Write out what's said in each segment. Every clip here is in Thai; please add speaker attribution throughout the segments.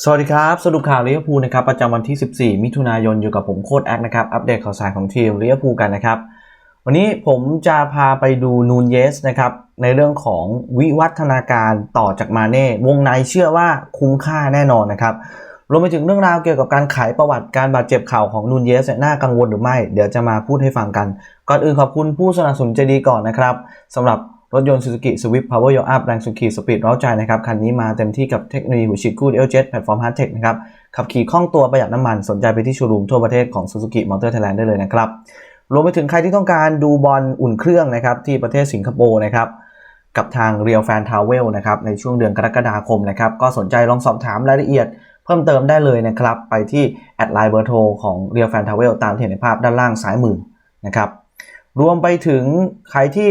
Speaker 1: สวัสดีครับ สรุปข่าวลิเวอร์พูลนะครับประจำวันที่ 14 มิถุนายนอยู่กับผมโค้ดแอคนะครับ อัปเดตข่าวสารของทีมลิเวอร์พูลกันนะครับ วันนี้ผมจะพาไปดูนูนเยสนะครับในเรื่องของวิวัฒนาการต่อจากมาเน่ วงในเชื่อว่าคุ้มค่าแน่นอนนะครับรวมไปถึงเรื่องราวเกี่ยวกับการขายประวัติการบาดเจ็บเข่าของนูนเยสเนี่ยน่ากังวลหรือไม่ เดี๋ยวจะมาพูดให้ฟังกัน ก่อนอื่นขอบคุณผู้สนับสนุนใจดีก่อนนะครับสำหรับ รถยนต์ Suzuki Swift Power Your Up แรงสุดขีดสปีดร้าใจนะครับ คันนี้มาเต็มที่กับเทคโนโลยีหัวฉีดคู่ Dual Jet แพลตฟอร์ม Hard Tech นะครับ ขับขี่คล่องตัวประหยัดน้ำมัน สนใจไปที่โชว์รูมทั่วประเทศของ Suzuki Motor Thailand ได้เลยนะครับ รวมไปถึงใครที่ต้องการดูบอลอุ่นเครื่องนะครับที่ประเทศสิงคโปร์นะครับกับทาง Real Fan Travel นะครับในช่วงเดือนกรกฎาคมนะครับก็สนใจลองสอบถามรายละเอียดเพิ่มเติมได้เลยนะครับ ไปที่แอดไลน์เบอร์โทรของ Real Fan Travel ตามที่เห็นในภาพด้านล่างซ้ายมือนะครับรวมไปถึงใครที่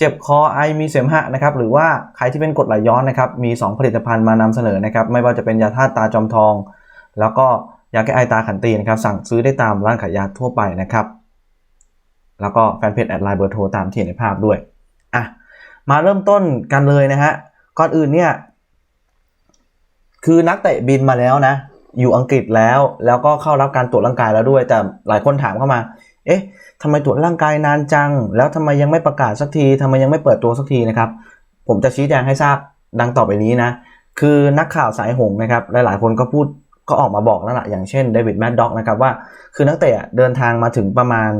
Speaker 1: เจ็บคอไอมีเสมหะนะครับหรือว่าใครที่เป็นกรดไหลย้อนนะครับมี 2 ผลิตภัณฑ์มานำเสนอนะครับไม่ว่าจะเป็นยาธาตุตาจอมทอง แล้วก็ยาแก้ไอตาขันตีนะครับสั่งซื้อได้ตามร้านขายยาทั่วไปนะครับแล้วก็แฟนเพจแอดไลน์เบอร์โทรตามที่เห็นในภาพด้วยอะมาเริ่มต้นกันเลยนะฮะก่อนอื่นเนี่ยคือนักเตะบินมาแล้วนะ อยู่อังกฤษแล้ว แล้วก็เข้ารับการตรวจร่างกายแล้วด้วย แต่หลายคนถามเข้ามา เอ๊ะ ทำไมตรวจร่างกายนานจัง แล้วทำไมยังไม่ประกาศสักทีทำไมยังไม่เปิดตัวสักทีนะครับ ผมจะชี้แจงให้ทราบดังต่อไปนี้นะ คือนักข่าวสายหงนะครับ หลายๆ คนก็พูดก็ออกมาบอกแล้วล่ะ อย่างเช่นเดวิดแมดด็อกนะครับว่า คือนักเตะเดินทางมาถึงประมาณ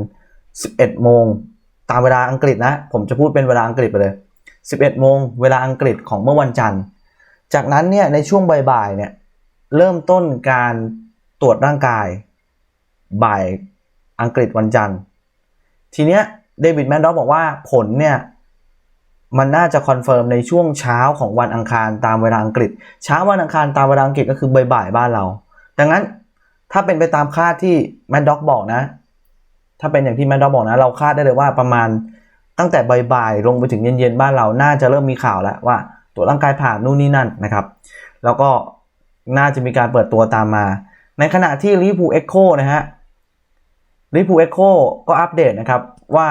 Speaker 1: 11 โมง ตามเวลาอังกฤษนะ ผมจะพูดเป็นเวลาอังกฤษไปเลย 11 โมงเวลาอังกฤษของเมื่อวันจันทร์ จากนั้นเนี่ยในช่วงบ่ายๆเนี่ยเริ่มต้นการตรวจร่างกาย บ่ายอังกฤษวันจันทร์ ทีเนี้ยเดวิดแมนด็อกบอกว่าผลเนี่ยมันน่าจะคอนเฟิร์มในช่วงเช้าของวันอังคารตามเวลาอังกฤษ เช้าวันอังคารตามเวลาอังกฤษก็คือบ่ายๆบ้านเรา ดังนั้นถ้าเป็นไปตามคาดที่แมนด็อกบอกนะ ถ้าเป็นอย่างที่แมนด็อกบอกนะ เราคาดได้เลยว่าประมาณตั้งแต่บ่ายๆลงไปถึงเย็นๆบ้านเรา น่าจะเริ่มมีข่าวแล้วว่าตรวจร่างกายผ่านนู่นนี่นั่นนะครับ แล้วก็น่าจะมีการเปิดตัวตามมา ในขณะที่ลิเวอร์พูเอ็กโคนะฮะ ลิพูเอ็กโคก็อัปเดตนะครับว่า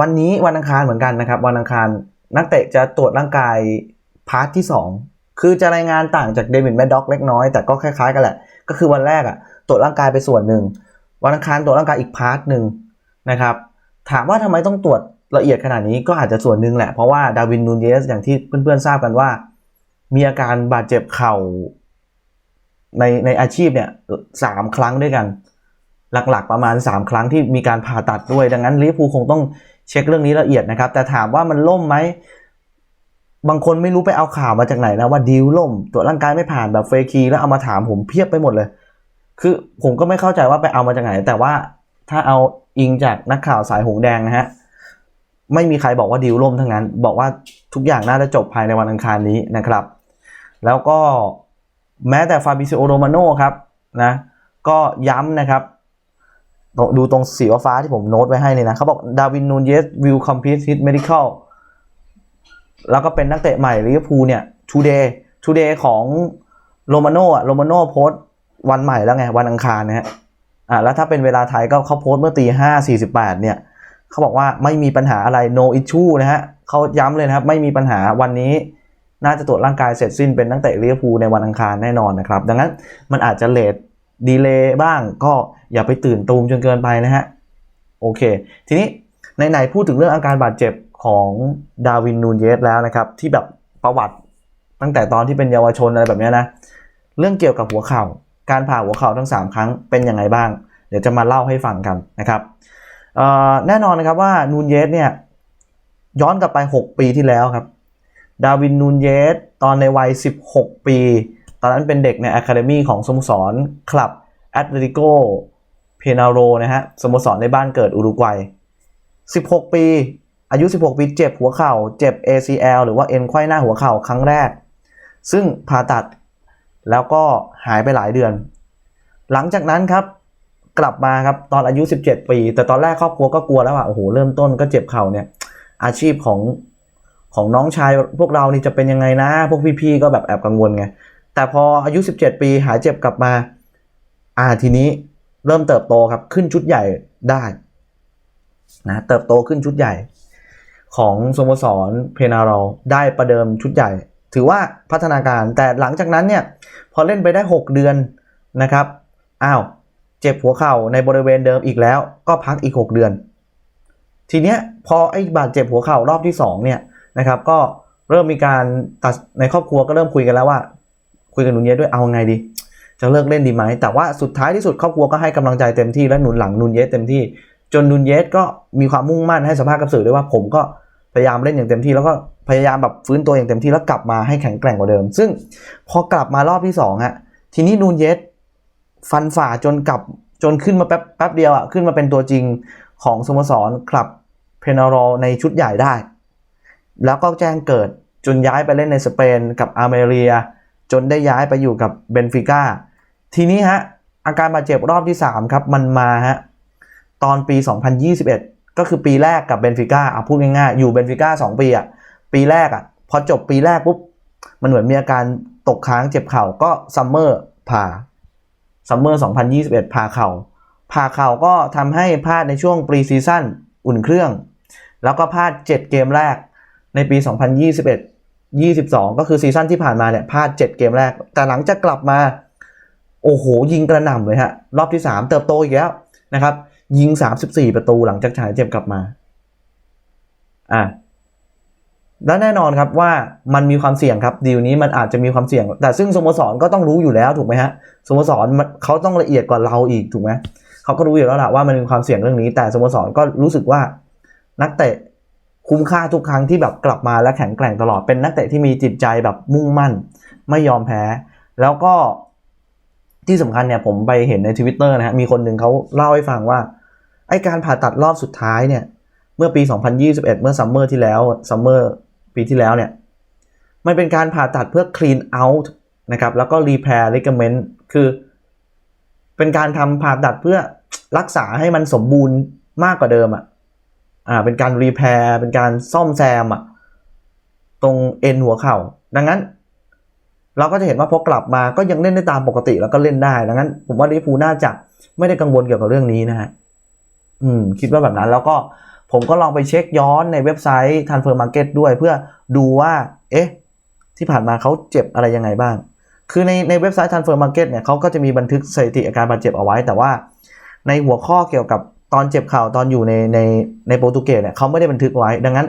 Speaker 1: วันนี้วันอังคารเหมือนกันนะครับ วันอังคารนักเตะจะตรวจร่างกายพาร์ทที่ 2 คือจะรายงานต่างจากเดวิดแมดด็อกเล็กน้อย แต่ก็คล้ายๆกันแหละ ก็คือวันแรกอะตรวจร่างกายไปส่วนหนึ่ง วันอังคารตรวจร่างกายอีกพาร์ทหนึ่งนะครับ ถามว่าทำไมต้องตรวจละเอียดขนาดนี้ก็อาจจะส่วนหนึ่งแหละ เพราะว่าดาวินนูนเยสอย่างที่เพื่อนๆทราบกันว่า มีอาการบาดเจ็บเข่า ในในอาชีพเนี่ยสามครั้งด้วยกัน หลักๆประมาณ 3 ครั้งที่มีการผ่าตัดด้วย ดังนั้นลิเวอร์พูลคงต้องเช็คเรื่องนี้ละเอียดนะครับ แต่ถามว่ามันล่มไหมบางคนไม่รู้ไปเอาข่าวมาจากไหนนะว่าดีลล่มตรวร่างกายไม่ผ่านแบบเฟคีแล้วเอามาถามผมเพียบไปหมดเลย คือผมก็ไม่เข้าใจว่าไปเอามาจากไหน แต่ว่าถ้าเอาอิงจากนักข่าวสายหงแดงนะฮะไม่มีใครบอกว่าดีลล่มทั้งนั้น บอกว่าทุกอย่างน่าจะจบภายในวันอังคารนี้นะครับ แล้วก็ แม้แต่ฟาบิซิโอโรมาโนครับนะก็ย้ำนะครับ ดูตรงสีฟ้าที่ผมโน้ตไว้ให้เลยนะเขาบอกดาวินนูนเยสวิลคอมพิวต์ฮิตเมดิคอลแล้วก็เป็นนักเตะใหม่ลิเวอร์พูลเนี่ยทูเดย์ทูเดย์ของโรมาโนอะโรมาโน่โพสต์วันใหม่แล้วไง วันอังคารนะฮะอ่าแล้วถ้าเป็นเวลาไทยก็เขาโพสต์เมื่อตีห้าสี่สิบแปดเนี่ยเขาบอกว่าไม่มีปัญหาอะไร no issue นะฮะเขาย้ำเลยนะครับ ไม่มีปัญหาวันนี้ น่าจะตรวจร่างกายเสร็จสิ้นเป็นนักเตะลิเวอร์พูในวันอังคารแน่นอนนะครับ ดังนั้นมันอาจจะเลทดีเลย์บ้างก็อย่าไปตื่นตูมจนเกินไปนะฮะ โอเค ทีนี้ในๆพูดถึงเรื่องอาการบาดเจ็บของดาวินนูนเยสแล้วนะครับ ที่แบบประวัติตั้งแต่ตอนที่เป็นเยาวชนอะไรแบบนี้นะ เรื่องเกี่ยวกับหัวเข่า การผ่าหัวเข่าทั้ง 3 ครั้งเป็นยังไงบ้าง เดี๋ยวจะมาเล่าให้ฟังกันนะครับแน่นอนนะครับว่านูนเยสเนี่ยย้อนกลับไป 6 ปีที่แล้วครับ ดาวินนูนเยสตอนในวัย 16 ปี ตอนนั้นเป็นเด็กในอะคาเดมีของสโมสรคลับแอตเลติโกเพนาโรนะฮะสโมสรในบ้านเกิดอุรุกวัย 16 ปี อายุ 16 ปีเจ็บหัวเข่า เจ็บ ACL หรือว่าเอ็นไขว้หน้าหัวเข่าครั้งแรก ซึ่งผ่าตัดแล้วก็หายไปหลายเดือน หลังจากนั้นครับกลับมาครับตอนอายุ 17 ปี แต่ตอนแรกครอบครัวก็กลัวแล้วว่าโอ้โหเริ่มต้นก็เจ็บเข่าเนี่ยอาชีพของ ของน้องชายพวกเรานี่จะเป็นยังไงนะ พวกพี่ๆก็แบบแอบกังวลไง แต่พออายุ 17 ปีหายเจ็บกลับมา อ่าทีนี้เริ่มเติบโตครับขึ้นชุดใหญ่ได้นะเติบโตขึ้นชุดใหญ่ ของสโมสรเพนาโรได้ประเดิมชุดใหญ่ ถือว่าพัฒนาการแต่หลังจากนั้นเนี่ยพอเล่นไปได้ 6 เดือนนะครับอ้าวเจ็บหัวเข่าในบริเวณเดิมอีกแล้ว ก็พักอีก 6 เดือน ทีเนี้ยพอไอ้บาดเจ็บหัวเข่ารอบที่2เนี่ย นะครับ ก็เริ่มมีการตัดในครอบครัวก็เริ่มคุยกันแล้วว่า คุยกับนูนเยสด้วยเอาไงดี จะเลิกเล่นดีไหมแต่ว่าสุดท้ายที่สุดครอบครัวก็ให้กำลังใจเต็มที่และหนุนหลังนูนเยสเต็มที่ จนนูนเยสก็มีความมุ่งมั่นให้สัมภาษณ์กับสื่อด้วยว่าผมก็พยายามเล่นอย่างเต็มที่แล้วก็พยายามแบบฟื้นตัวอย่างเต็มที่แล้วกลับมาให้แข็งแกร่งกว่าเดิม ซึ่งพอกลับมารอบที่สองฮะทีนี้นูนเยสฟันฝ่าจนกลับจนขึ้นมาแป๊บแป๊บเดียวอะขึ้นมาเป็นตัวจริงของสโมสรคลับเพนารอในชุดใหญ่ได้ แล้วก็แจ้งเกิดจนย้ายไปเล่นในสเปนกับอาร์เมเรีย จนได้ย้ายไปอยู่กับเบนฟิก้าทีนี้ฮะอาการบาดเจ็บรอบที่ 3 ครับ มันมาฮะตอนปี 2021 ก็คือปีแรกกับเบนฟิก้าเอาพูดง่ายๆ อยู่เบนฟิก้า2 ปีอะปีแรกอะพอจบปีแรกปุ๊บ มันเหมือนมีอาการตกค้างเจ็บเข่าก็ซัมเมอร์ผ่าซัมเมอร์ 2021 ผ่าเข่าผ่าเข่าก็ทำให้พลาดในช่วงปรีซีซั่นอุ่นเครื่อง แล้วก็พลาด 7 เกมแรก ในปี 2021 22 ก็คือซีซั่นที่ผ่านมาเนี่ยพลาด 7 เกมแรก แต่หลังจากกลับมา โอ้โห ยิงกระหน่ำเลยฮะ รอบที่ 3 เติบโตอีกแล้วนะครับ ยิง 34 ประตูหลังจากฉายเจ็บกลับมา อะและแน่นอนครับว่ามันมีความเสี่ยงครับดีลนี้มันอาจจะมีความเสี่ยง แต่ซึ่งสโมสรก็ต้องรู้อยู่แล้วถูกไหมฮะสโมสรเขาต้องละเอียดกว่าเราอีกถูกไหมเขาก็รู้อยู่แล้วแหละว่ามันมีความเสี่ยงเรื่องนี้ แต่สโมสรก็รู้สึกว่านักเตะ คุ้มค่าทุกครั้งที่แบบกลับมาและแข็งแกร่งตลอดเป็นนักเตะที่มีจิตใจแบบมุ่งมั่น ไม่ยอมแพ้ แล้วก็ที่สำคัญเนี่ยผมไปเห็นในทวิตเตอร์นะฮะมีคนหนึ่งเขาเล่าให้ฟังว่าไอการผ่าตัดรอบสุดท้ายเนี่ย เมื่อปี 2021 เมื่อซัมเมอร์ที่แล้วซัมเมอร์ปีที่แล้วเนี่ย มันเป็นการผ่าตัดเพื่อ clean out นะครับ แล้วก็ repair ligament คือ เป็นการทำผ่าตัดเพื่อรักษาให้มันสมบูรณ์มากกว่าเดิมอะ อ่าเป็นการ repair เป็นการซ่อมแซมอะตรงเอ็นหัวเข่า ดังนั้น เราก็จะเห็นว่าพอกลับมาก็ยังเล่นได้ตามปกติแล้วก็เล่นได้ดังนั้น ผมว่าลิเวอร์พูน่าจะไม่ได้กังวลเกี่ยวกับเรื่องนี้นะฮะอืม คิดว่าแบบนั้นแล้วก็ผมก็ลองไปเช็คย้อนในเว็บไซต์ Transfer Market ด้วยเพื่อดูว่า เอ๊ะ ที่ผ่านมาเขาเจ็บอะไรยังไงบ้าง คือในในเว็บไซต์ Transfer Market เนี่ยเขาก็จะมีบันทึกสถิติอาการบาดเจ็บเอาไว้ แต่ว่าในหัวข้อเกี่ยวกับ ตอนเจ็บเข่าตอนอยู่ในในในโปรตุเกสเนี่ยเขาไม่ได้บันทึกไว้ ดังนั้น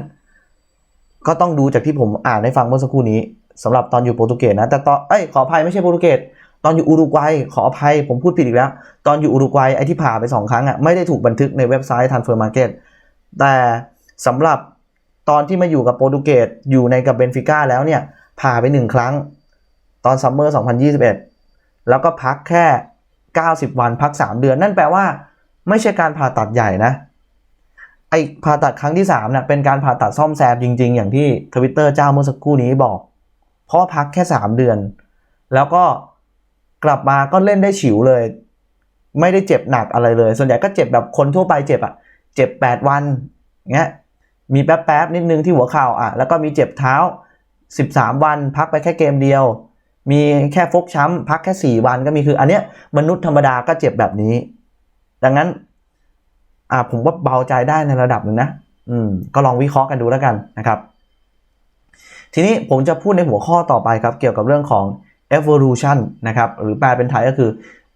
Speaker 1: ก็ต้องดูจากที่ผมอ่านให้ฟังเมื่อสักครู่นี้สำหรับตอนอยู่โปรตุเกสนะ แต่ตอนเอ้ยขออภัยไม่ใช่โปรตุเกสตอนอยู่อุรุกวัยขออภัยผมพูดผิดอีกแล้ว ตอนอยู่อุรุกวัยไอ้ที่ผ่าไปสองครั้งอะไม่ได้ถูกบันทึกในเว็บไซต์ Transfer Market แต่สำหรับตอนที่มาอยู่กับโปรตุเกสอยู่ในกับเบนฟิก้าแล้วเนี่ยผ่าไปหนึ่งครั้ง ตอนซัมเมอร์2021 แล้วก็พักแค่ 90 วันพัก 3 เดือน นั่นแปลว่า ไม่ใช่การผ่าตัดใหญ่นะไอผ่าตัดครั้งที่3เนี่ยเป็นการผ่าตัดซ่อมแซมจริง ๆ อย่างที่ทวิตเตอร์เจ้าเมื่อสักครู่นี้บอก เพราะพักแค่ 3 เดือน แล้วก็กลับมาก็เล่นได้ฉิวเลย ไม่ได้เจ็บหนักอะไรเลย ส่วนใหญ่ก็เจ็บแบบคนทั่วไปเจ็บอะเจ็บ 8 วันเงี้ยมีแป๊บๆนิดนึงที่หัวเข่าอะแล้วก็มีเจ็บเท้า 13 วัน พักไปแค่เกมเดียว มีแค่ฟกช้ำพักแค่ 4 วันก็มีคืออันเนี้ยมนุษย์ธรรมดาก็เจ็บแบบนี้ ดังนั้น อ่าผมว่าเบาใจได้ในระดับหนึ่งนะ อืม ก็ลองวิเคราะห์กันดูแล้วกันนะครับ ทีนี้ผมจะพูดในหัวข้อต่อไปครับ เกี่ยวกับเรื่องของ evolution นะครับ หรือแปลเป็นไทยก็คือ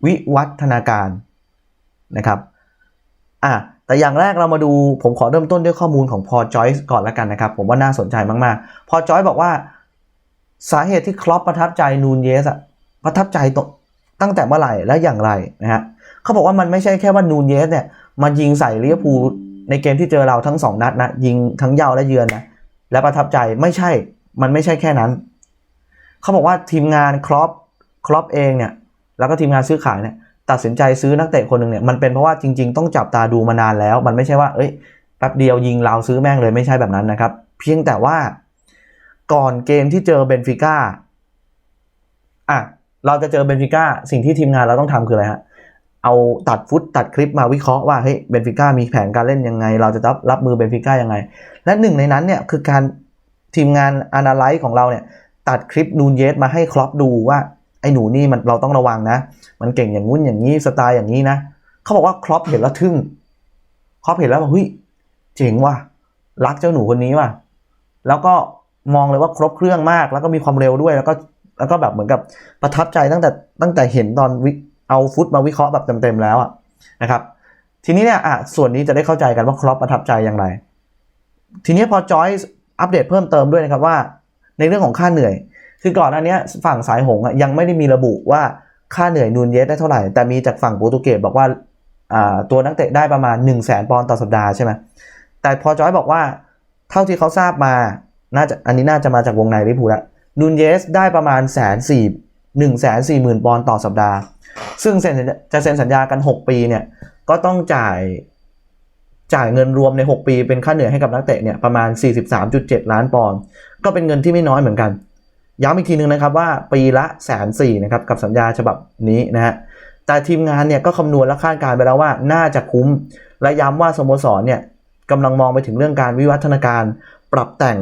Speaker 1: วิวัฒนาการนะครับอะแต่อย่างแรกเรามาดูผมขอเริ่มต้นด้วยข้อมูลของพอจอยส์ก่อนแล้วกันนะครับ ผมว่าน่าสนใจมากๆ พอจอยบอกว่าสาเหตุที่คลอปประทับใจนูนเยสอะประทับใจตั้งแต่เมื่อไหร่และอย่างไรนะฮะ เขาบอกว่ามันไม่ใช่แค่ว่านูนเยสเนี่ยมายิงใส่ลิเวอร์พูลในเกมที่เจอเราทั้งสองนัดนะยิงทั้งเย้าและเยือนนะและประทับใจไม่ใช่มันไม่ใช่แค่นั้น เขาบอกว่าทีมงานคลอปคลอปเองเนี่ยแล้วก็ทีมงานซื้อขายเนี่ยตัดสินใจซื้อนักเตะคนหนึ่งเนี่ยมันเป็นเพราะว่าจริง ๆ ต้องจับตาดูมานานแล้ว มันไม่ใช่ว่า เอ้ยแป๊บเดียวยิงเราซื้อแม่งเลยไม่ใช่แบบนั้นนะครับ เพียงแต่ว่าก่อนเกมที่เจอเบนฟิก้าอะเราจะเจอเบนฟิก้าสิ่งที่ทีมงานเราต้องทำคืออะไรฮะ เอาตัดฟุตตัดคลิปมาวิเคราะห์ว่าเฮ้ยเบนฟิก้ามีแผนการเล่นยังไง เราจะรับรับมือเบนฟิก้ายังไง และหนึ่งในนั้นเนี่ยคือการทีมงานอนาลิซ์ของเราเนี่ยตัดคลิปนูนเยสมาให้ครอปดูว่าไอ้หนูนี่มันเราต้องระวังนะ มันเก่งอย่างงุ้นอย่างนี้สไตล์อย่างนี้นะเขาบอกว่าครอปเห็นแล้วทึ่งครอปเห็นแล้วว่าเฮ้ยเจ๋งว่ะรักเจ้าหนูคนนี้ว่ะแล้วก็มองเลยว่าครบเครื่องมาก แล้วก็มีความเร็วด้วยแล้วก็แล้วก็แบบเหมือนกับประทับใจตั้งแต่ตั้งแต่เห็นตอนวิ เอาฟุตมาวิเคราะห์แบบเต็มๆแล้วอะนะครับ ทีนี้เนี่ยอะส่วนนี้จะได้เข้าใจกันว่าครอปประทับใจอย่างไร ทีนี้พอจอยอัปเดตเพิ่มเติมด้วยนะครับว่า ในเรื่องของค่าเหนื่อย คือก่อนอันเนี้ยฝั่งสายหงส์อะยังไม่ได้มีระบุว่าค่าเหนื่อยนูนเยสได้เท่าไหร่ แต่มีจากฝั่งโปรตุเกสบอกว่าอ่าตัวนักเตะได้ประมาณ 1 0 0 0 0แสนปอนด์ต่อสัปดาห์ใช่ไหมแต่พอจอยบอกว่าเท่าที่เขาทราบมาน่าจะอันนี้น่าจะมาจากวงในลิพูละนูนเยสได้ประมาณแสนสี่ หนึ่งแสนสี่หมื่นปอนด์ต่อสัปดาห์ ซึ่งเซ็นจะเซ็นสัญญากัน 6 ปีเนี่ย ก็ต้องจ่ายจ่ายเงินรวมใน 6 ปี เป็นค่าเหนื่อยให้กับนักเตะเนี่ยประมาณ 43.7 ล้านปอนด์ ก็เป็นเงินที่ไม่น้อยเหมือนกัน ย้ำอีกทีนึงนะครับว่าปีละแสนสี่นะครับกับสัญญาฉบับนี้นะฮะ แต่ทีมงานเนี่ยก็คำนวณและคาดการณ์ไปแล้วว่าน่าจะคุ้ม และย้ำว่าสโมสรเนี่ยกำลังมองไปถึงเรื่องการวิวัฒนาการ ปรับแต่ง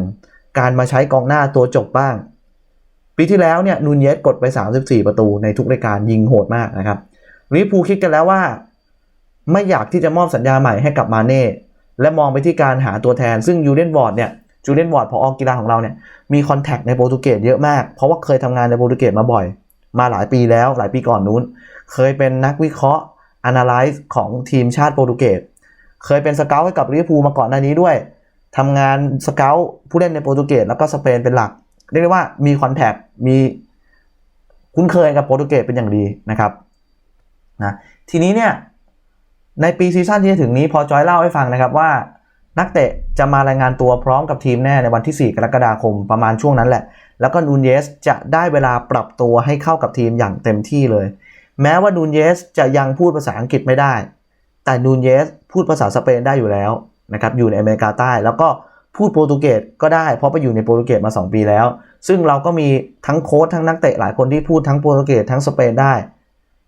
Speaker 1: การมาใช้กองหน้าตัวจบบ้าง ปีที่แล้วเนี่ยนูนเยสกดไป 34 ประตูในทุกรายการยิงโหดมากนะครับลิเวอร์พูลคิดกันแล้วว่า ไม่อยากที่จะมอบสัญญาใหม่ให้กับมาเน่และมองไปที่การหาตัวแทน ซึ่งยูเดนวอร์ดเนี่ยจูเดนวอร์ดพออกีฬาของเราเนี่ยมีคอนแทคในโปรตุเกสเยอะมาก เพราะว่าเคยทำงานในโปรตุเกสมาบ่อย มาหลายปีแล้วหลายปีก่อนนู้น เคยเป็นนักวิเคราะห์ analyze ของทีมชาติโปรตุเกสเคยเป็นสเกลให้กับลิเวอร์พูลมาก่อนหน้านี้ด้วยทำงานสเกลผู้เล่นในโปรตุเกสแล้วก็สเปนเป็นหลัก เรียกได้ว่ามีคอนแทคมีคุ้นเคยกับโปรตุเกสเป็นอย่างดีนะครับนะทีนี้เนี่ยในปีซีซั่นที่จะถึงนี้พอจอยเล่าให้ฟังนะครับว่านักเตะจะมารายงานตัวพร้อมกับทีมแน่ในวันที่ 4 กรกฎาคมประมาณช่วงนั้นแหละ แล้วก็นูนเยสจะได้เวลาปรับตัวให้เข้ากับทีมอย่างเต็มที่เลย แม้ว่านูนเยสจะยังพูดภาษาอังกฤษไม่ได้ แต่นูนเยสพูดภาษาสเปนได้อยู่แล้วนะครับอยู่ในอเมริกาใต้ แล้วก็ พูดโปรตุเกสก็ได้ เพราะไปอยู่ในโปรตุเกสมา 2 ปีแล้ว ซึ่งเราก็มีทั้งโค้ชทั้งนักเตะหลายคนที่พูดทั้งโปรตุเกสทั้งสเปนได้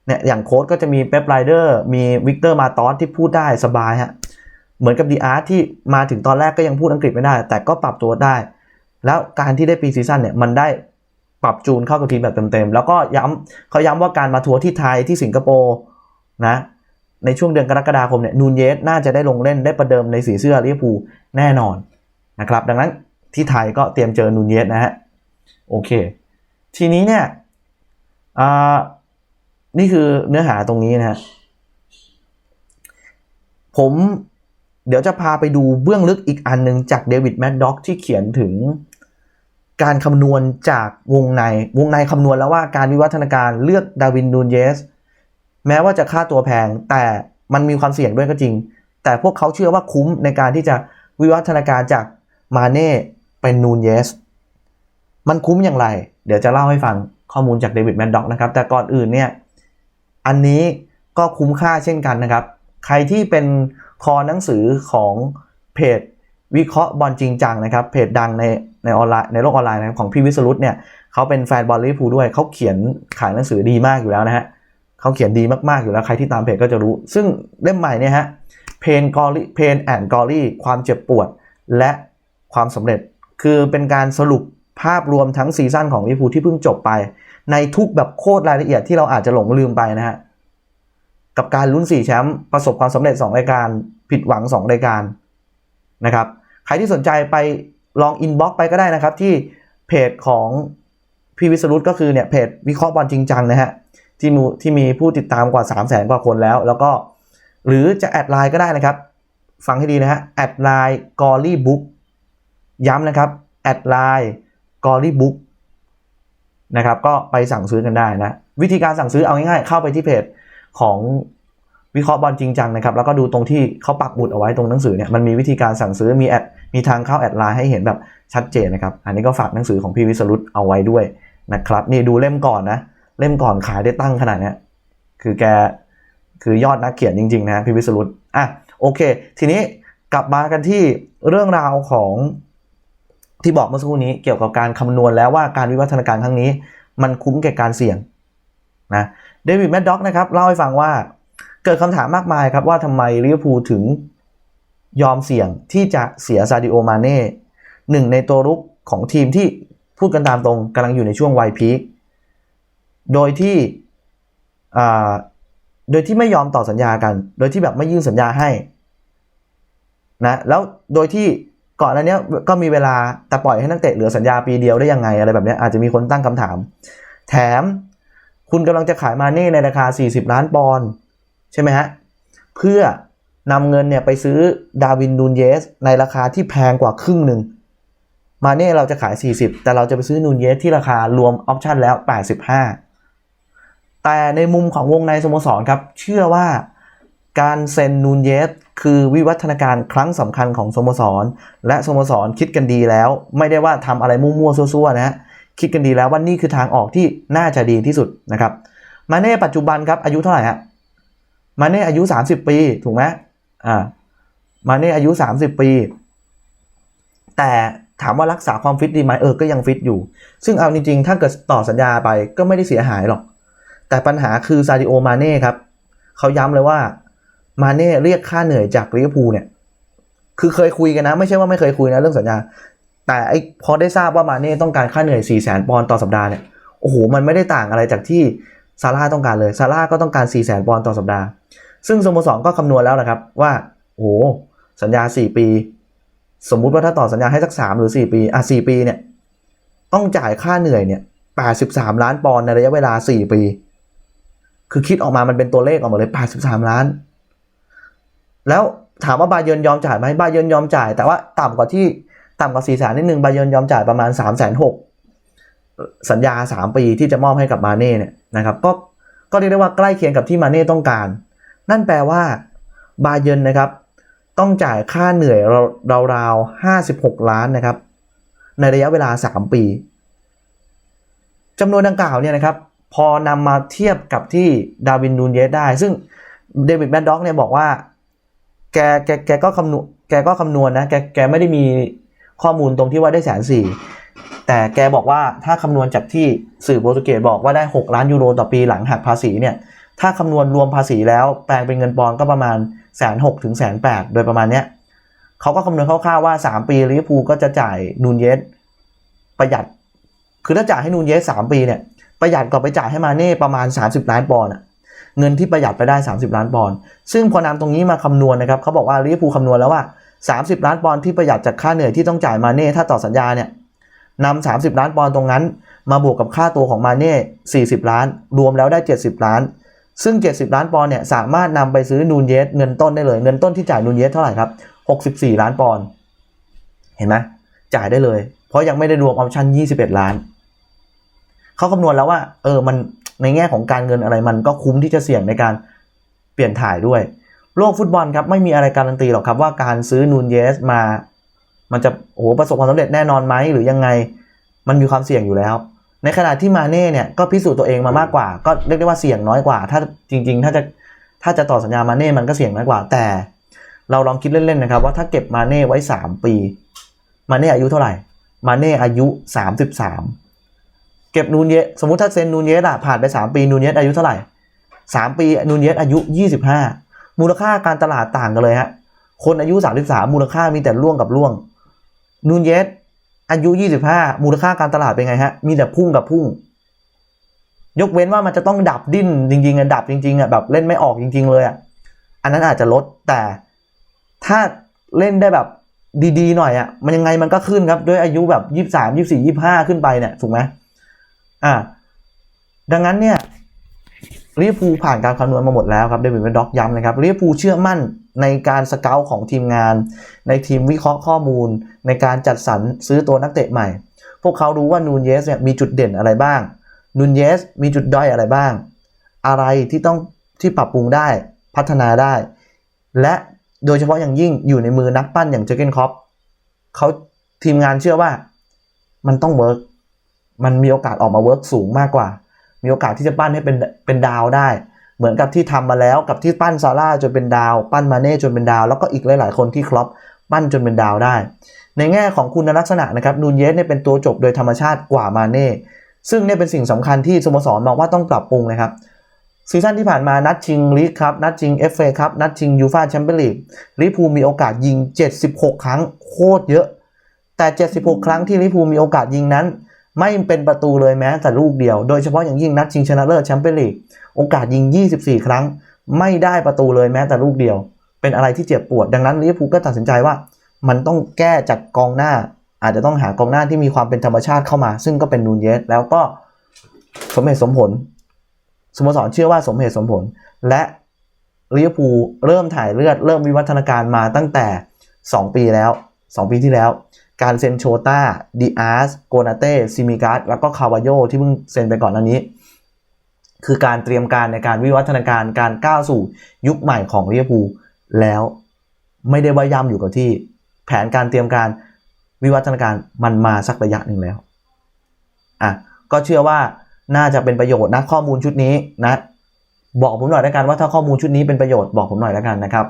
Speaker 1: เนี่ยอย่างโค้ชก็จะมีเป๊ปไรเดอร์มีวิกเตอร์มาตอสที่พูดได้สบายฮะเหมือนกับดีอาร์ที่มาถึงตอนแรกก็ยังพูดอังกฤษไม่ได้ แต่ก็ปรับตัวได้ แล้วการที่ได้ปีซีซั่นเนี่ยมันได้ปรับจูนเข้ากับทีมแบบเต็มๆ แล้วก็ย้ำเขาย้ำว่าการมาทัวร์ที่ไทยที่สิงคโปร์นะในช่วงเดือนกรกฎาคมเนี่ยนูนเยสน่าจะได้ลงเล่นได้ประเดิมในสีเสื้อลิเวอร์พูลแน่นอน นะครับ ดังนั้นที่ไทยก็เตรียมเจอนูนเยสนะฮะโอเค ทีนี้เนี่ยนี่คือเนื้อหาตรงนี้นะฮะผมเดี๋ยวจะพาไปดูเบื้องลึกอีกอันหนึ่งจากเดวิดแมดด็อกที่เขียนถึงการคำนวณจากวงใน วงในคำนวณแล้วว่าการวิวัฒนาการเลือกดาวินนูนเยส แม้ว่าจะค่าตัวแพง แต่มันมีความเสี่ยงด้วยก็จริง แต่พวกเขาเชื่อว่าคุ้มในการที่จะวิวัฒนาการจาก มาเน่เป็นนูนเยส มันคุ้มอย่างไร เดี๋ยวจะเล่าให้ฟังข้อมูลจากเดวิดแมนด็อกนะครับ แต่ก่อนอื่นเนี่ย อันนี้ก็คุ้มค่าเช่นกันนะครับ ใครที่เป็นคอหนังสือของเพจวิเคราะห์บอลจริงจังนะครับ เพจดังในในออนไลน์ในโลกออนไลน์นะครับของพี่วิสรุตเนี่ยเขาเป็นแฟนบอลลิเวอร์พูลด้วยเขาเขียนขายหนังสือดีมากอยู่แล้วนะฮะเขาเขียนดีมากๆอยู่แล้วใครที่ตามเพจก็จะรู้ ซึ่งเล่มใหม่เนี่ยฮะเพนกอรี่เพนแอนกอรี่ความเจ็บปวด และ ความสำเร็จ คือเป็นการสรุปภาพรวมทั้งซีซั่นของลิเวอร์พูลที่เพิ่งจบไป ในทุกแบบโคตรรายละเอียดที่เราอาจจะหลงลืมไปนะฮะกับการลุ้น4แชมป์ประสบความสำเร็จ 2 รายการ ผิดหวัง 2 รายการนะครับใครที่สนใจไปลองอินบ็อกไปก็ได้นะครับ ที่เพจของพี่วิสรุตก็คือเนี่ยเพจวิเคราะห์บอลจริงจังนะฮะที่มีที่มีผู้ติดตามกว่า 3 0 0แสนกว่าคนแล้ว แล้วก็หรือจะแอดไลน์ก็ได้นะครับ ฟังให้ดีนะฮะแอดไลน์กอรี่บุ๊ก ย้ำนะครับแอดไลน์กอรี่บุ๊กนะครับก็ไปสั่งซื้อกันได้นะวิธีการสั่งซื้อเอาง่ายๆ เข้าไปที่เพจของวิเคราะห์บอลจริงจังนะครับแล้วก็ดูตรงที่เขาปักหมุดเอาไว้ตรงหนังสือเนี่ยมันมีวิธีการสั่งซื้อมีแอดมีทางเข้าแอดไลน์ให้เห็นแบบชัดเจนนะครับ อันนี้ก็ฝากหนังสือของพี่วิสรุตเอาไว้ด้วยนะครับ นี่ดูเล่มก่อนนะ เล่มก่อนขายได้ตั้งขนาดนี้คือแกคือยอดนักเขียนจริง ๆ นะพี่วิสรุตอะโอเค ทีนี้กลับมากันที่เรื่องราวของ ที่บอกเมื่อสักครู่นี้เกี่ยวกับการคำนวณแล้วว่าการวิวัฒนาการครั้งนี้ มันคุ้มแก่การเสี่ยงนะเดวิดแมดด็อกนะครับเล่าให้ฟังว่าเกิดคำถามมากมายครับว่าทำไมลิเวอร์พูลถึงยอมเสี่ยงที่จะเสียซาดิโอมาเน่หนึ่งในตัวรุกของทีมที่พูดกันตามตรงกำลังอยู่ในช่วงวัยพีคโดยที่โดยที่ไม่ยอมต่อสัญญากัน โดยที่แบบไม่ยื่นสัญญาให้นะแล้วโดยที่ ก่อนหน้านี้ก็มีเวลาแต่ปล่อยให้นักเตะเหลือสัญญาปีเดียวได้ยังไงอะไรแบบนี้อาจจะมีคนตั้งคำถาม แถมคุณกำลังจะขายมาเน่ในราคา 40 ล้านปอนด์ใช่ไหมฮะ เพื่อนำเงินเนี่ยไปซื้อดาวินนูนเยส ในราคาที่แพงกว่าครึ่งหนึ่ง มาเน่เราจะขาย 40 แต่เราจะไปซื้อนูนเยสที่ราคารวมออปชันแล้ว 85 แต่ในมุมของวงในสโมสรครับ เชื่อว่า การเซ็นนูนเยสคือวิวัฒนาการครั้งสำคัญของสโมสร และสโมสรคิดกันดีแล้ว ไม่ได้ว่าทำอะไรมั่วๆซั่วๆนะฮะคิดกันดีแล้วว่านี่คือทางออกที่น่าจะดีที่สุดนะครับมาเน่ปัจจุบันครับอายุเท่าไหร่ฮะมาเน่อายุ 30 ปีถูกไหมอ่ามาเน่อายุ 30 ปี แต่ถามว่ารักษาความฟิตดีไหมเออก็ยังฟิตอยู่ ซึ่งเอาจริงๆ ถ้าเกิดต่อสัญญาไปก็ไม่ได้เสียหายหรอก แต่ปัญหาคือซาดิโอมาเน่ครับเขาย้ำเลยว่า มาเน่เรียกค่าเหนื่อยจากลิเวอร์พูลเนี่ย คือเคยคุยกันนะ ไม่ใช่ว่าไม่เคยคุยนะเรื่องสัญญา แต่ไอพอได้ทราบว่ามาเน่ต้องการค่าเหนื่อย4ี่แสนปอนด์ต่อสัปดาห์เนี่ย โอ้โห มันไม่ได้ต่างอะไรจากที่ซาร่าต้องการเลย ซาร่าก็ต้องการ4ี่แสนปอนด์ต่อสัปดาห์ ซึ่งสโมสรก็คำนวณแล้วนะครับว่า โอ้โห สัญญา 4 ปี สมมุติว่าถ้าต่อสัญญาให้สัก 3 หรือ 4 ปี อะ 4 ปีเนี่ย ต้องจ่ายค่าเหนื่อยเนี่ย83 ล้านปอนด์ในระยะเวลา 4 ปี คือคิดออกมามันเป็นตัวเลขออกมาเลย 83 ล้าน แล้วถามว่าบาเยินยอมจ่ายไหมบาเยินยอมจ่าย แต่ว่าต่ำกว่าที่ต่ำกว่า4แสนนิดนึงบาเยินยอมจ่ายประมาณ3ามแสนหกสัญญา 3 ปีที่จะมอบให้กับมาเน่เนี่ยนะครับก็ก็เรียกได้ว่าใกล้เคียงกับที่มาเน่ต้องการ นั่นแปลว่าบาเยนนะครับ ต้องจ่ายค่าเหนื่อยราวๆห้าสิบหกล้านนะครับ ในระยะเวลา 3 ปีจำนวนดังกล่าวเนี่ยนะครับ พอนำมาเทียบกับที่ดาวินนูนเยสได้ ซึ่งเดวิดแมดด็อกเนี่ยบอกว่า แกแกแกก็คำนวณแกก็คำนวณนะแกแกไม่ได้มีข้อมูลตรงที่ว่าได้แสนสี่แต่แกบอกว่าถ้าคำนวณจากที่สื่อโปรตุเกสบอกว่าได้ 6 ล้านยูโรต่อปีหลังหักภาษีเนี่ยถ้าคำนวณรวมภาษีแล้วแปลงเป็นเงินปอนก็ประมาณแสนหกถึงแสนแปดโดยประมาณเนี้ยเขาก็คำนวณคร่าวๆว่า 3 ปีลิเวอร์พูลก็จะจ่ายนูนเยสประหยัด คือถ้าจ่ายให้นูนเยส3ปีเนี่ยประหยัดกว่าไปจ่ายให้มาเน่ประมาณ 30 ล้านปอนด์อะ เงินที่ประหยัดไปได้ 30 ล้านปอนด์ซึ่งพอนำตรงนี้มาคำนวณนะครับเขาบอกว่าลิเวอร์พูลคำนวณแล้วว่า 30 ล้านปอนด์ที่ประหยัดจากค่าเหนื่อยที่ต้องจ่ายมาเน่ถ้าต่อสัญญาเนี่ยนำ30 ล้านปอนด์ตรงนั้น มาบวกกับค่าตัวของมาเน่40 ล้าน รวมแล้วได้ 70 ล้าน ซึ่ง 70 ล้านปอนด์เนี่ยสามารถนำไปซื้อนูนเยสเงินต้นได้เลยเงินต้นที่จ่ายนูนเยสเท่าไหร่ครับ64 ล้านปอนด์เห็นไหมจ่ายได้เลย เพราะยังไม่ได้รวมออปชั่น21 ล้านเขาคำนวณแล้วว่า เออมัน ในแง่ของการเงินอะไรมันก็คุ้มที่จะเสี่ยงในการเปลี่ยนถ่ายด้วย โลกฟุตบอลครับไม่มีอะไรการันตีหรอกครับว่าการซื้อนูนเยสมา มันจะโอ้โหประสบความสำเร็จแน่นอนไหมหรือยังไงมันมีความเสี่ยงอยู่แล้ว ในขณะที่มาเน่เนี่ยก็พิสูจน์ตัวเองมามากกว่า ก็เรียกได้ว่าเสี่ยงน้อยกว่า ถ้าจริง ๆ ถ้าจะถ้าจะต่อสัญญามาเน่มันก็เสี่ยงน้อยกว่า แต่ เราลองคิดเล่นๆนะครับว่าถ้าเก็บมาเน่ไว้ 3 ปี มาเน่อายุเท่าไหร่ มาเน่อายุ 33 เก็บนูนเยสสมมุติถ้าเซ็นนูนเยสอะผ่านไป 3 ปีนูนเยสอายุเท่าไหร่ 3 ปีนูนเยสอายุ 25 มูลค่าการตลาดต่างกันเลยฮะคนอายุ 33 มูลค่ามีแต่ร่วงกับร่วงนูนเยสอายุ 25 มูลค่าการตลาดเป็นไงฮะมีแต่พุ่งกับพุ่ง ยกเว้นว่ามันจะต้องดับดิ้นจริงๆอะดับจริงๆอะแบบเล่นไม่ออกจริง ๆ เลยอะอันนั้นอาจจะลดแต่ถ้าเล่นได้แบบดีๆหน่อยอะมันยังไงมันก็ขึ้นครับด้วยอายุแบบ 23 24 25 ขึ้นไปเนี่ยถูกไหม อ่าดังนั้นเนี่ยลิเวอร์พูลผ่านการคำนวณมาหมดแล้วครับเดวิดเวนด็อกย้ำนะครับลิเวอร์พูลเชื่อมั่นในการสเกลของทีมงาน ในทีมวิเคราะห์ข้อมูล ในการจัดสรรซื้อตัวนักเตะใหม่ พวกเขารู้ว่านูนเยสเนี่ยมีจุดเด่นอะไรบ้าง นูนเยสมีจุดด้อยอะไรบ้าง อะไรที่ต้องที่ปรับปรุงได้พัฒนาได้ และโดยเฉพาะอย่างยิ่งอยู่ในมือนักปั้นอย่างเจอร์เกนคอปเขาทีมงานเชื่อว่ามันต้องเวิร์ก มันมีโอกาสออกมาเวิร์กสูงมากกว่า มีโอกาสที่จะปั้นให้เป็นเป็นดาวได้ เหมือนกับที่ทำมาแล้วกับที่ปั้นซาร่าจนเป็นดาว ปั้นมาเน่จนเป็นดาว แล้วก็อีกหลาย ๆ คนที่ครอปปั้นจนเป็นดาวได้ ในแง่ของคุณลักษณะนะครับนูนเยสเนี่ยเป็นตัวจบโดยธรรมชาติกว่ามาเน่ซึ่งเนี่ยเป็นสิ่งสำคัญที่สโมสรมองว่าต้องปรับปรุงนะครับซีซั่นที่ผ่านมานัดชิงลีกครับ นัดชิงเอฟเอครับ นัดชิงยูฟาแชมเปี้ยนลีกลิพูมีโอกาสยิง 76 ครั้งโคตรเยอะ แต่ 76 ครั้งที่ลิพูมีโอกาสยิงนั้น ไม่เป็นประตูเลยแม้แต่ลูกเดียว โดยเฉพาะอย่างยิ่งนัดชิงชนะเลิศแชมเปี้ยนลีกโอกาสยิง 24 ครั้ง ไม่ได้ประตูเลยแม้แต่ลูกเดียว เป็นอะไรที่เจ็บปวด ดังนั้นลิเวอร์พูลก็ตัดสินใจว่า มันต้องแก้จากกองหน้า อาจจะต้องหากองหน้าที่มีความเป็นธรรมชาติเข้ามา ซึ่งก็เป็นนูนเยสแล้วก็สมเหตุสมผลสโมสรเชื่อว่าสมเหตุสมผล และลิเวอร์พูลเริ่มถ่ายเลือดเริ่มวิวัฒนาการมาตั้งแต่ 2 ปีแล้ว 2 ปีที่แล้ว การเซ็นโชต้าดีอาร์สโกนาเต้ซิมิการ์ดแล้วก็คาวาโยที่เพิ่งเซ็นไปก่อนหน้านี้ คือการเตรียมการในการวิวัฒนาการการก้าวสู่ยุคใหม่ของลิเวอร์พูลแล้วไม่ได้ว่าย่ำอยู่กับที่ แผนการเตรียมการวิวัฒนาการมันมาสักระยะหนึ่งแล้วอะก็เชื่อว่าน่าจะเป็นประโยชน์นะข้อมูลชุดนี้นะบอกผมหน่อยแล้วกันว่าถ้าข้อมูลชุดนี้เป็นประโยชน์บอกผมหน่อยแล้วกันนะครับ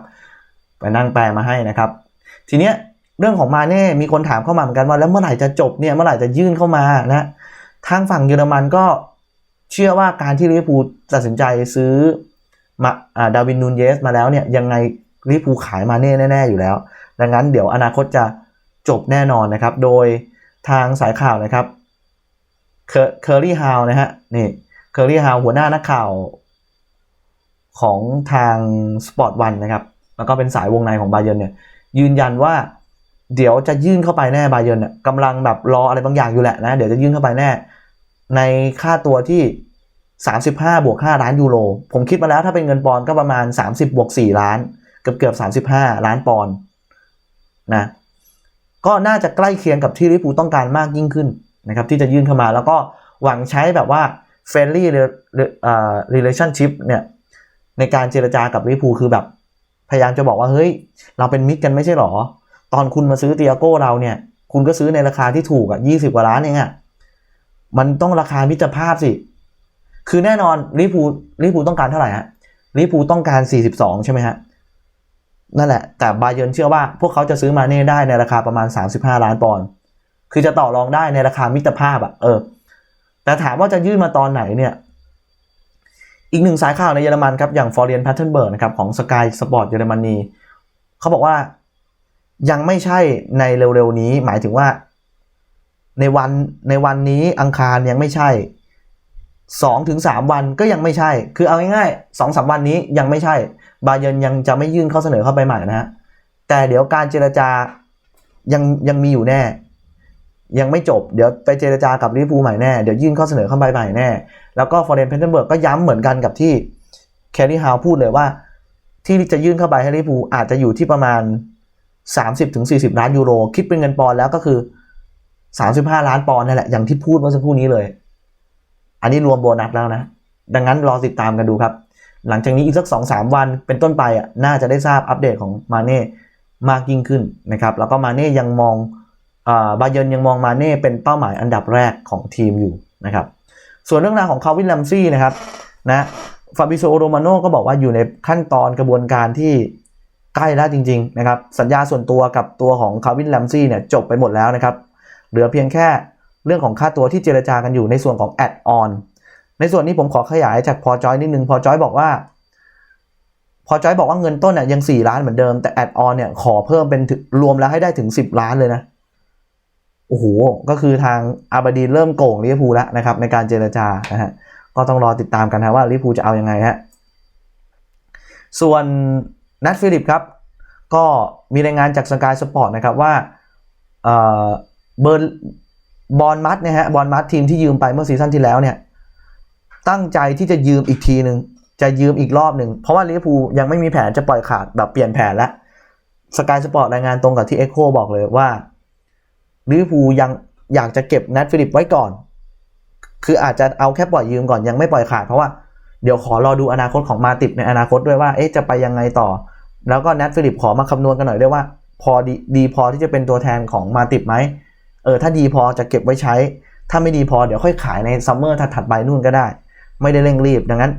Speaker 1: ไปนั่งแปลมาให้นะครับ ทีเนี้ย เรื่องของมาเน่ มีคนถามเข้ามาเหมือนกันว่าแล้วเมื่อไหร่จะจบเนี่ยเมื่อไหร่จะยื่นเข้ามานะทางฝั่งเยอรมันก็เชื่อว่าการที่ลิเวอร์พูลตัดสินใจซื้อมาอ่าดาวินนูนเยสมาแล้วเนี่ยยังไงลิเวอร์พูลขายมาเน่แน่ๆอยู่แล้ว ดังนั้นเดี๋ยวอนาคตจะจบแน่นอนนะครับ โดยทางสายข่าวนะครับเคอร์รี่ฮาวนะฮะนี่เคอร์รี่ฮาวหัวหน้านักข่าวของทางสปอร์ตวันนะครับ แล้วก็เป็นสายวงในของบาเยร์นเนี่ยยืนยันว่า เดี๋ยวจะยื่นเข้าไปแน่บาเยร์นเนี่ยกำลังแบบรออะไรบางอย่างอยู่แหละนะเดี๋ยวจะยื่นเข้าไปแน่ ในค่าตัวที่ 35 บวก5ล้านยูโรผมคิดมาแล้วถ้าเป็นเงินปอนด์ก็ประมาณ 30 บวก 4 ล้าน เกือบเกือบ35 ล้านปอนด์นะก็น่าจะใกล้เคียงกับที่ลิเวอร์พูต้องการมากยิ่งขึ้นนะครับที่จะยื่นเข้ามาแล้วก็หวังใช้แบบว่า friendly relationship เนี่ยในการเจรจากับลิเวอร์พูคือแบบ พยายามจะบอกว่าเฮ้ย เราเป็นมิตรกันไม่ใช่หรอ ตอนคุณมาซื้อเตียโก้เราเนี่ย คุณก็ซื้อในราคาที่ถูกอะยี่สิบกว่าล้านเองอะมันต้องราคามิตรภาพสิ คือแน่นอนลิเวอร์พูลลิเวอร์พูต้องการเท่าไหร่ฮะลิเวอร์พูต้องการ 42 ใช่ไหมฮะ นั่นแหละ แต่บาเยิร์นเชื่อว่าพวกเขาจะซื้อมาเน่ได้ในราคาประมาณ 35 ล้านปอนด์ คือจะต่อรองได้ในราคามิตรภาพอะเออ แต่ถามว่าจะยื่นมาตอนไหนเนี่ย อีกหนึ่งสายข่าวในเยอรมันครับ อย่างฟอร์เรียนแพทเทิร์นเบิร์กนะครับของสกายสปอร์ตเยอรมนี เขาบอกว่า ยังไม่ใช่ในเร็วๆนี้ หมายถึงว่า ในวันในวันนี้อังคารยังไม่ใช่สองถึงสามวันก็ยังไม่ใช่ คือเอาง่ายๆสองสามวันนี้ยังไม่ใช่ บาเยนยังจะไม่ยื่นข้อเสนอเข้าไปใหม่นะฮะ แต่เดี๋ยวการเจรจายังยังมีอยู่แน่ ยังไม่จบ เดี๋ยวไปเจรจากับลิเวอร์พูลใหม่แน่ เดี๋ยวยื่นข้อเสนอเข้าไปใหม่แน่ แล้วก็ฟอร์เรนเพนเทนเบิร์กก็ย้ำเหมือนกันกับที่แคร์รี่ฮาวพูดเลยว่า ที่จะยื่นเข้าไปให้ลิเวอร์พูลอาจจะอยู่ที่ประมาณ 30-40 ล้านยูโร คิดเป็นเงินปอนด์แล้วก็คือ 35 ล้านปอนด์นั่นแหละ อย่างที่พูดเมื่อสักครู่นี้เลย อันนี้รวมโบนัสแล้วนะ ดังนั้นรอติดตามกันดูครับ หลังจากนี้อีกสัก 2-3 วันเป็นต้นไปอะน่าจะได้ทราบอัปเดตของมาเน่มากยิ่งขึ้นนะครับ แล้วก็มาเน่ยังมองบาเยนยังมองมาเน่เป็นเป้าหมายอันดับแรกของทีมอยู่นะครับ ส่วนเรื่องราวของคาวินลัมซี่นะครับนะฟาบิโซโรมาโนก็บอกว่าอยู่ในขั้นตอนกระบวนการที่ ใกล้แล้วจริง ๆ นะครับ สัญญาส่วนตัวกับตัวของคาวินลัมซี่เนี่ยจบไปหมดแล้วนะครับ เหลือเพียงแค่เรื่องของค่าตัวที่เจรจากันอยู่ในส่วนของแอดออนในส่วนนี้ผมขอขยายจากพอจอยนิดนึงพอจอยบอกว่า พอจอยบอกว่าเงินต้นเนี่ยยัง 4 ล้านเหมือนเดิมแต่แอดออนเนี่ยขอเพิ่มเป็นรวมแล้วให้ได้ถึง 10 ล้านเลยนะโอ้โห ก็คือทางอาบดีเริ่มโก่งลิเวอร์พูลแล้วนะครับ ในการเจรจานะฮะก็ต้องรอติดตามกันนะว่าลิเวอร์พูลจะเอาอยัางไงฮะส่วน นัทฟิลิปครับ ก็มีรายงานจากสกายสปอร์ตนะครับว่าเบอร์บอลมัดนี่ยฮะบอลมัดทีมที่ยืมไปเมื่อซีซั่นที่แล้วเนี่ย ตั้งใจที่จะยืมอีกทีหนึ่งจะยืมอีกรอบหนึ่งเพราะว่าลิเวอร์พูลยังไม่มีแผนจะปล่อยขาดแบบเปลี่ยนแผนแล้วสกายสปอร์ตรายงานตรงกับที่เอ็กโคบอกเลยว่าลิเวอร์พูลยังอยากจะเก็บนัทฟิลิปไว้ก่อน คืออาจจะเอาแค่ปล่อยยืมก่อนยังไม่ปล่อยขาดเพราะว่าเดี๋ยวขอรอดูอนาคตของมาติบในอนาคตด้วยว่าเอ๊ะจะไปยังไงต่อ แล้วก็นัทฟิลิปขอมาคำนวณกันหน่อยด้วยว่า พอดีดีพอที่จะเป็นตัวแทนของมาติบไหมเออถ้าดีพอจะเก็บไว้ใช้ ถ้าไม่ดีพอเดี๋ยวค่อยขายในซัมเมอร์ถัดไปนู่นก็ได้ ไม่ได้เร่งรีบดังนั้น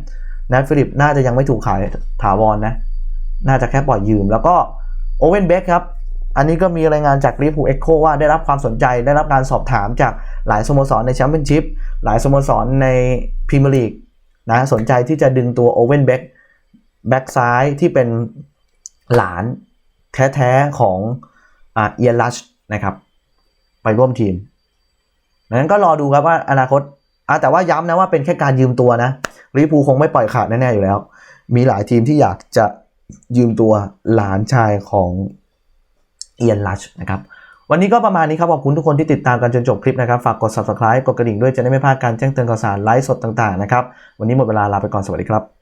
Speaker 1: นัทฟิลิปน่าจะยังไม่ถูกขายถาวรนนะน่าจะแค่ปล่อยยืม แล้วก็โอเวนเบคครับอันนี้ก็มีรายงานจากลิเวอร์พูลเอ็กโคว่าได้รับความสนใจได้รับการสอบถามจากหลายสโมสรในแชมเปี้ยนชิพหลายสโมสรในพรีเมียร์ลีกนะสนใจที่จะดึงตัวโอเวนเบคแบ็กซ้ายที่เป็น หลานแท้ๆของเอียลัชนะครับ ไปร่วมทีมดังนั้นก็รอดูครับว่าอนาคตอแต่ว่าย้ำนะว่าเป็นแค่การยืมตัวนะลิเวอร์พูคงไม่ปล่อยขาดแน่ๆอยู่แล้ว มีหลายทีมที่อยากจะยืมตัวหลานชายของเอียนลัชนะครับวันนี้ก็ประมาณนี้ครับ ขอบคุณทุกคนที่ติดตามกันจนจบคลิปนะครับ ฝากกด subscribe กดกระดิ่งด้วยจะได้ไม่พลาดการแจ้งเตือนข่าวสารไลฟ์สดต่างๆนะครับ วันนี้หมดเวลาลาไปก่อนสวัสดีครับ